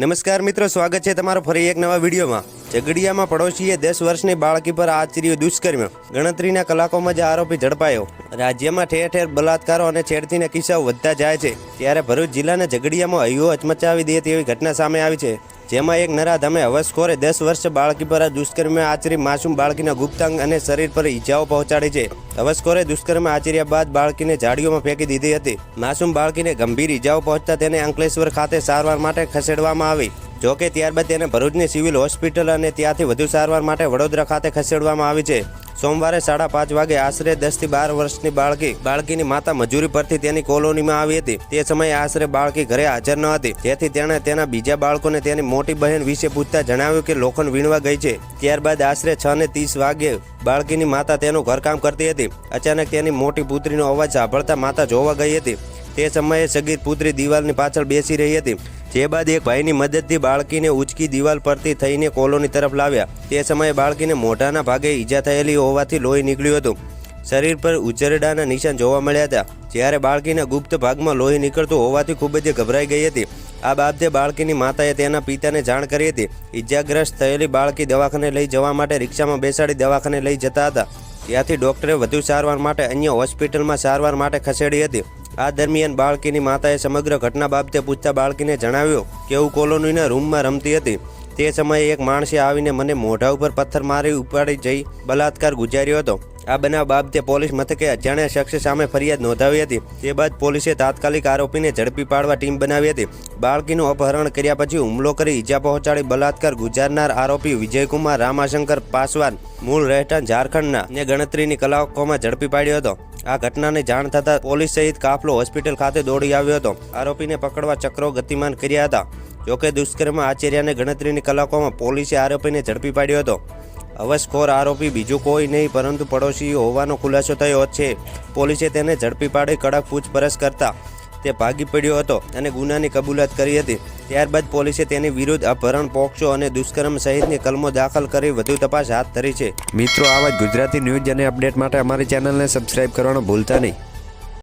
નમસ્કાર મિત્રો, સ્વાગત છે તમારો ફરી એક નવા વિડીયોમાં. ઝઘડિયામાં પડોશીએ દસ વર્ષની બાળકી પર આચર્યો દુષ્કર્મ. ગણતરીના કલાકોમાં જ આરોપી ઝડપાયો. રાજ્યમાં ઠેર ઠેર બલાત્કારો અને છેડતીના કિસ્સાઓ વધતા જાય છે. ત્યારે ભરૂચ જિલ્લાના ઝઘડિયામાં હૈયો હચમચાવી દે તેવી ઘટના સામે આવી છે. જેમાં એક નરાધમે હવસખોરે દસ વર્ષ બાળકી પર દુષ્કર્મે આચરી માસૂમ બાળકીના ગુપ્તાંગ અને શરીર પર ઈજાઓ પહોંચાડી છે. હવસખોરે દુષ્કર્મ આચર્યા બાદ બાળકીને ઝાડીઓમાં ફેંકી દીધી હતી. માસૂમ બાળકીને ગંભીર ઈજાઓ પહોંચતા તેને અંકલેશ્વર ખાતે સારવાર માટે ખસેડવામાં આવી. જોકે ત્યારબાદ તેને ભરૂચની સિવિલ હોસ્પિટલ અને ત્યાંથી વધુ સારવાર માટે વડોદરા ખાતે ખસેડવામાં આવી છે. સોમવારે સાડા પાંચ વાગે આશરે દસથી બાર વર્ષની બાળકી, બાળકીની માતા મજૂરી પરથી તેની કોલોનીમાં આવી હતી. તે સમયે આશરે બાળકી ઘરે હાજર ન હતી. તેથી તેણે તેના બીજા બાળકોને તેની મોટી બહેન વિશે પૂછતા જણાવ્યું કે લોખંડ વીણવા ગઈ છે. ત્યારબાદ આશરે છ ને ત્રીસ વાગે બાળકીની માતા તેનું ઘરકામ કરતી હતી. અચાનક તેની મોટી પુત્રીનો અવાજ સાંભળતા માતા જોવા ગઈ હતી. તે સમયે સગીર પુત્રી દિવાલની પાછળ બેસી રહી હતી. જે બાદ એક ભાઈની મદદથી બાળકીને ઉચકી દિવાલ પરથી થઈને કોલોની તરફ લાવ્યા. તે સમયે બાળકીને મોઢાના ભાગે ઈજા થયેલી હોવાથી લોહી નીકળ્યું હતું. શરીર પર ઉચરડાના નિશાન જોવા મળ્યા હતા, જ્યારે બાળકીના ગુપ્ત ભાગમાં લોહી નીકળતું હોવાથી ખૂબ જ ગભરાઈ ગઈ હતી. આ બાબતે બાળકીની માતાએ તેના પિતાને જાણ કરી હતી. ઈજાગ્રસ્ત થયેલી બાળકી દવાખાને લઈ જવા માટે રિક્ષામાં બેસાડી દવાખાને લઈ જતા હતા. ત્યાંથી ડોક્ટરે વધુ સારવાર માટે અન્ય હોસ્પિટલમાં સારવાર માટે ખસેડી હતી. આ દરમિયાન બાળકીની માતાએ સમગ્ર ઘટના બાબતે પૂછતા બાળકીને જણાવ્યું કે હું કોલોનીના રૂમમાં રમતી હતી. તે સમયે એક માણસે આવીને મને મોઢા ઉપર પથ્થર મારી ઉપાડી જઈ બલાત્કાર ગુજાર્યો હતો. આ બનાવ બાબતે પોલીસ મથકે અજાણ્યા શખ્સ સામે ફરિયાદ નોંધાવી હતી. તે બાદ પોલીસે તાત્કાલિક આરોપીને ઝડપી પાડવા ટીમ બનાવી હતી. બાળકીનું અપહરણ કર્યા પછી હુમલો કરી ઈજા પહોંચાડી બલાત્કાર ગુજારનાર આરોપી વિજયકુમાર રામાશંકર પાસવાન, મૂળ રહેઠાણ ઝારખંડના, ને ગણતરીની કલાકોમાં ઝડપી પાડ્યો હતો. આ ઘટનાની જાણ થતાં પોલીસ સહિત કાફલો હોસ્પિટલ ખાતે દોડી આવ્યો હતો. આરોપીને પકડવા ચક્રો ગતિમાન કર્યા હતા. જોકે દુષ્કર્મ આચર્યાને ગણતરીની કલાકોમાં પોલીસે આરોપીને ઝડપી પાડ્યો હતો. હવસખોર આરોપી બીજું કોઈ નહીં, પરંતુ પડોશી હોવાનો ખુલાસો થયો છે. પોલીસે તેને ઝડપી પાડી કડક પૂછપરછ કરતા તે ભાગી પડ્યો હતો અને ગુનાની કબૂલાત કરી હતી. ત્યારબાદ પોલીસે તેની વિરુદ્ધ અપહરણ પોક્ષો અને દુષ્કર્મ સહિતની કલમો દાખલ કરી વધુ તપાસ હાથ ધરી છે. મિત્રો આવા જ ગુજરાતી ન્યૂઝ અને અપડેટ માટે અમારી ચેનલને સબસ્ક્રાઇબ કરવાનું ભૂલતા નહીં.